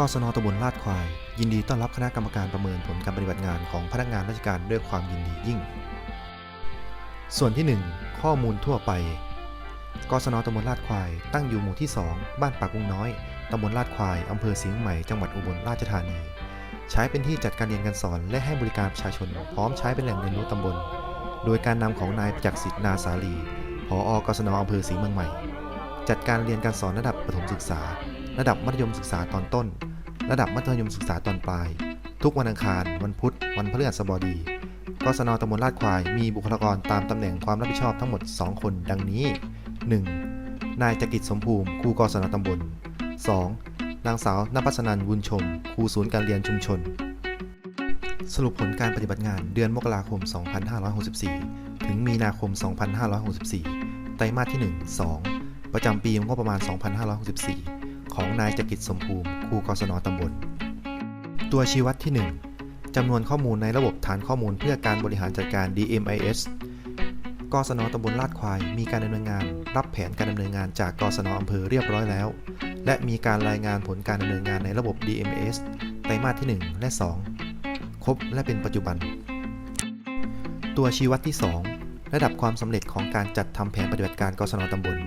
กศนตำบลลาดควาย ยินดีต้อนรับคณะกรรมการประเมินผลการปฏิบัติงานของพนักงานราชการด้วยความยินดียิ่ง ส่วนที่ 1 ข้อมูลทั่วไปกศนตำบลลาดควาย ตั้งอยู่หมู่ที่ 2 บ้านปากกุ้งน้อยตำบลลาดควายอำเภอเสียงใหม่จังหวัดอุบลราชธานี ใช้เป็นที่จัดการเรียนการสอนและให้บริการประชาชน พร้อมใช้เป็นแหล่งเรียนรู้ตำบล โดยการนำของนายจักษิทธิ์นาสาลีผออกศนอำเภอศรีเมืองใหม่ จัดการเรียนการสอนระดับประถมศึกษา ระดับมัธยมศึกษาตอนต้น ระดับมัธยมศึกษาตอนปลาย ทุกวันอังคาร วันพุธ วันพฤหัสบดีกศนตำบลลาดควาย มีบุคลากรตามตำแหน่งความรับผิดชอบทั้งหมด 2 คนดังนี้ 1. นายจักริดสมภูมิครูกศนตำบล 2. นางสาวนภัสนันวุญชมครูศูนย์การเรียนชุมชน สรุปผลการปฏิบัติงานเดือนมกราคม 2564 ถึงมีนาคม 2564 ไตรมาสที่ 1 2 ประจำปีงบประมาณ 2564 ของนายจักริดสมภูมิครูกศนตำบล ตัวชี้วัดที่ 1จำนวนข้อมูลในระบบฐานข้อมูลเพื่อการบริหารจัดการ DMIS กศนตำบลลาดควาย มีการดำเนินงาน รับแผนการดำเนินงานจากกศนอำเภอเรียบร้อยแล้ว และมีการรายงานผลการดำเนินงานในระบบ DMS ไตรมาสที่ 1 และ 2 ครบและเป็นปัจจุบัน ตัวชี้วัดที่ 2 ระดับความสำเร็จของการจัดทำแผนปฏิบัติการกศนตำบล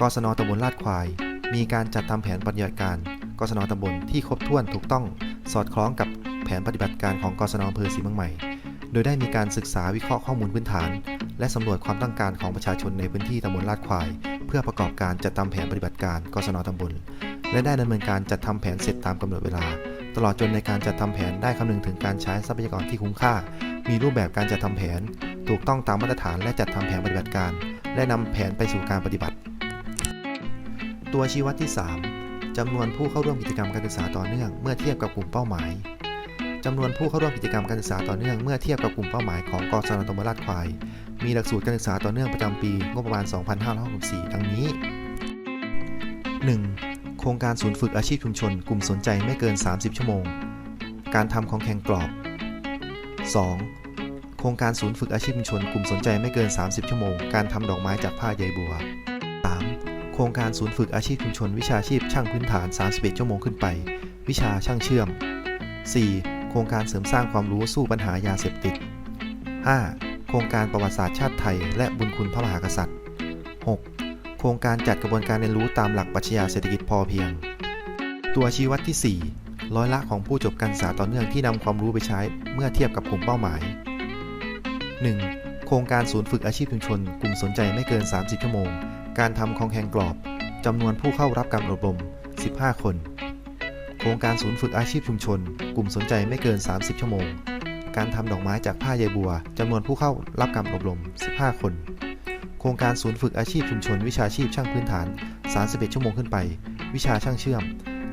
กศนตำบลลาดควาย มีการจัดทำแผนปฏิบัติการกศนตำบลที่ครบถ้วนถูกต้องสอดคล้องกับแผนปฏิบัติการของกศนอำเภอศรีเมืองใหม่ โดยได้มีการศึกษาวิเคราะห์ข้อมูลพื้นฐาน และสำรวจความต้องการของประชาชนในพื้นที่ตำบลลาดควาย เพื่อประกอบการจัดทำแผนปฏิบัติการกศนตำบล และได้ดำเนินการจัดทำแผนเสร็จตามกำหนดเวลา ตลอดจนในการจัดทำแผนได้คำนึงถึงการใช้ทรัพยากรที่คุ้มค่า มีรูปแบบการจัดทำแผน ถูกต้องตามมาตรฐานและจัดทำแผนปฏิบัติการ และนำแผนไปสู่การปฏิบัติ ตัวชี้วัดที่ 3จำนวนผู้เข้าร่วมกิจกรรมการศึกษาต่อเนื่องเมื่อเทียบกับกลุ่มเป้าหมายจำนวนผู้เข้าร่วมกิจกรรมการศึกษาต่อเนื่องเมื่อเทียบกับกลุ่มเป้าหมายของกศนตำบลลาดควาย มีหลักสูตรการศึกษาต่อเนื่องประจำปีงบประมาณ 2564ดังนี้ 1. โครงการศูนย์ฝึกอาชีพชุมชน กลุ่มสนใจไม่เกิน 30 ชั่วโมง การทำของแข่งกรอบ 2. โครงการศูนย์ฝึกอาชีพชุมชน กลุ่มสนใจไม่เกิน 30 ชั่วโมง การทำดอกไม้จากผ้าใยบัว ครงการศูนย์ฝึกอาชีพชุมชน วิชาชีพช่างพื้นฐาน 31 ชั่วโมงขึ้นไป วิชาช่างเชื่อม 4. โครงการเสริมสร้างความรู้สู้ปัญหายาเสพติด 5. โครงการประวัติศาสตร์ชาติไทย และบุญคุณพระมหากษัตริย์ 6. โครงการจัดกระบวนการเรียนรู้ตามหลักปรัชญาเศรษฐกิจพอเพียง ตัวชี้วัดที่ 4 ร้อยละของผู้จบการศึกษาต่อเนื่องที่นำความรู้ไปใช้เมื่อเทียบกับกลุ่มเป้าหมาย 1. โครงการศูนย์ฝึกอาชีพชุมชน กลุ่มสนใจไม่เกิน 30 ชั่วโมง การทำคองแข่งกรอบจำนวนผู้เข้ารับการอบรม 15 คน โครงการศูนย์ฝึกอาชีพชุมชน กลุ่มสนใจไม่เกิน 30 ชั่วโมง การทำดอกไม้จากผ้าใยบัวจำนวนผู้เข้ารับการอบรม 15 คน โครงการศูนย์ฝึกอาชีพชุมชน วิชาชีพช่างพื้นฐาน 31 ชั่วโมงขึ้นไป วิชาช่างเชื่อม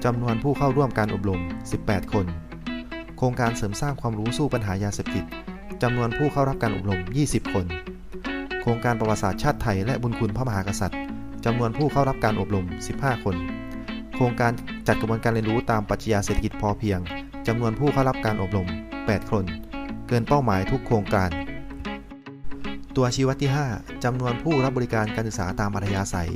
จำนวนผู้เข้าร่วมการอบรม 18 คน โครงการเสริมสร้างความรู้สู้ปัญหายาเสพติดจำนวนผู้เข้ารับการอบรม 20 คน ครงการประวัติศาสตร์ชาติไทยและบุญคุณพระมหากษัตริย์จำนวนผู้เข้ารับการอบรม 15 คน โครงการจัดกระบวนการเรียนรู้ตามปรัชญาเศรษฐกิจพอเพียงจำนวนผู้เข้ารับการอบรม 8 คน เกินเป้าหมายทุกโครงการ ตัวชี้วัดที่ 5จำนวนผู้รับบริการการศึกษาตามอัธยาศัย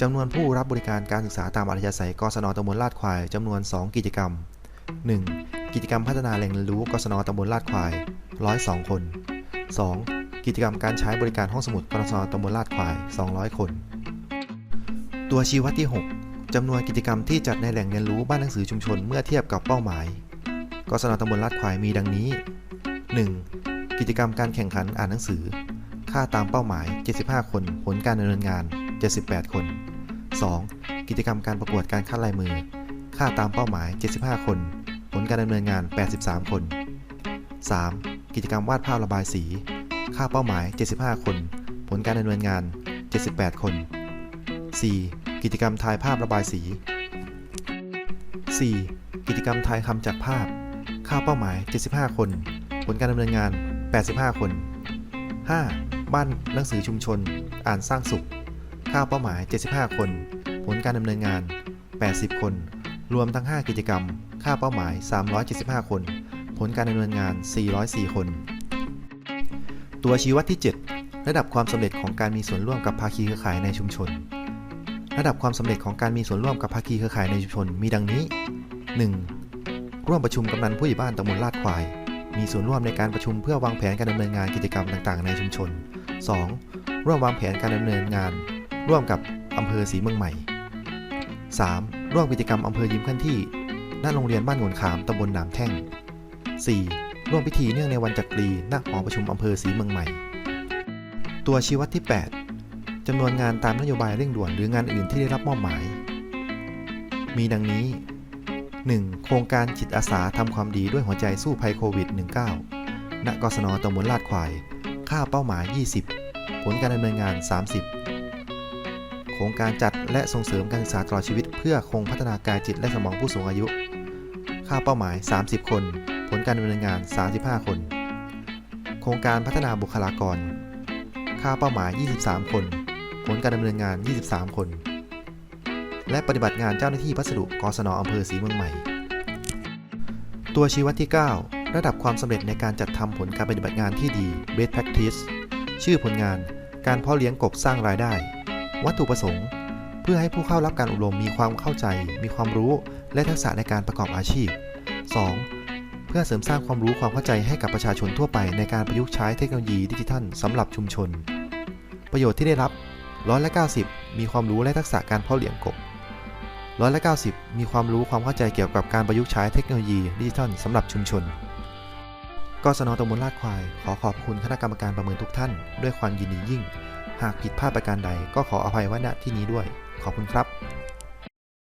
จำนวนผู้รับบริการการศึกษาตามอัธยาศัยกศนตำบลลาดควายจำนวน 2 กิจกรรม 1. กิจกรรมพัฒนาแหล่งเรียนรู้กศนตำบลลาดควาย 102 คน 2. กิจกรรมการใช้บริการห้องสมุดกศนตำบลลาดควาย 200 คน ตัวชี้วัดที่ 6จำนวนกิจกรรมที่จัดในแหล่งเรียนรู้บ้านหนังสือชุมชนเมื่อเทียบกับเป้าหมายกศนตำบลลาดควายมีดังนี้ 1. กิจกรรมการแข่งขันอ่านหนังสือ ค่าตามเป้าหมาย 75 คน ผลการดำเนินงาน 78 คน 2. กิจกรรมการประกวดการคัดลายมือ ค่าตามเป้าหมาย 75 คน ผลการดำเนินงาน 83 คน 3. กิจกรรมวาดภาพระบายสี ค่าเป้าหมาย 75 คน ผลการดำเนินงาน 78 คน 4. กิจกรรมทายภาพระบายสี 4. กิจกรรมทายคำจากภาพ ค่าเป้าหมาย 75 คน ผลการดำเนินงาน 85 คน 5. บ้านหนังสือชุมชน อ่านสร้างสุข ค่าเป้าหมาย 75 คน ผลการดำเนินงาน 80 คน รวมทั้ง 5 กิจกรรม ค่าเป้าหมาย 375 คน ผลการดำเนินงาน 404 คน ตัวชี้วัดที่ 7 ระดับความสำเร็จของการมีส่วนร่วมกับภาคีเครือข่ายในชุมชน ระดับความสำเร็จของการมีส่วนร่วมกับภาคีเครือข่ายในชุมชนมีดังนี้ 1. ร่วมประชุมกำนันผู้ใหญ่บ้านตำบลลาดควาย มีส่วนร่วมในการประชุมเพื่อวางแผนการดำเนินงานกิจกรรมต่าง ๆ ในชุมชน 2. ร่วมวางแผนการดำเนินงาน ร่วมกับอำเภอศรีเมืองใหม่ 3. ร่วมกิจกรรมอำเภอยิ้มขั้นที่ณโรงเรียนบ้านโงนขามตำบลหนามแท่ง 4. ร่วมพิธีเนื่องในวันจักรีณหอประชุมอำเภอศรีเมืองใหม่ ตัวชี้วัดที่ 8จำนวนงานตามนโยบายเร่งด่วนหรืองานอื่นที่ได้รับมอบหมาย มีดังนี้ 1. โครงการจิตอาสาทำความดีด้วยหัวใจสู้ภัยโควิด -19 ณกศนตำบลลาดควาย ค่าเป้าหมาย 20 ผลการดำเนินงาน 30 โครงการจัดและส่งเสริมการศึกษาตลอดชีวิต เพื่อคงพัฒนากายจิตและสมองผู้สูงอายุ ค่าเป้าหมาย 30 คน ผลการดำเนินงาน 35 คน โครงการพัฒนาบุคลากร ค่าเป้าหมาย 23 คน ผลการดำเนินงาน 23 คน และปฏิบัติงานเจ้าหน้าที่พัสดุกศนอำเภอศรีเมืองใหม่ ตัวชี้วัดที่ 9 ระดับความสำเร็จในการจัดทำผลการปฏิบัติงานที่ดี Best Practice ชื่อผลงาน การเพาะเลี้ยงกบสร้างรายได้ วัตถุประสงค์ เพื่อให้ผู้เข้ารับการอบรมมีความเข้าใจ มีความรู้ และทักษะในการประกอบอาชีพ 2. เพื่อเสริมสร้างความรู้ความเข้าใจให้กับประชาชนทั่วไปในการประยุกต์ใช้เทคโนโลยีดิจิทัลสำหรับชุมชน ประโยชน์ที่ได้รับร้อยละ90 มีความรู้และทักษะการเพาะเลี้ยงกบร้อยละ90 มีความรู้ความเข้าใจเกี่ยวกับการประยุกต์ใช้เทคโนโลยีดิจิทัลสำหรับชุมชนกศนตำบลลาดควาย ขอขอบคุณคณะกรรมการประเมินทุกท่าน ด้วยความยินดียิ่ง หากผิดพลาดประการใดก็ขออภัยไว้ณที่นี้ด้วย ขอบคุณครับ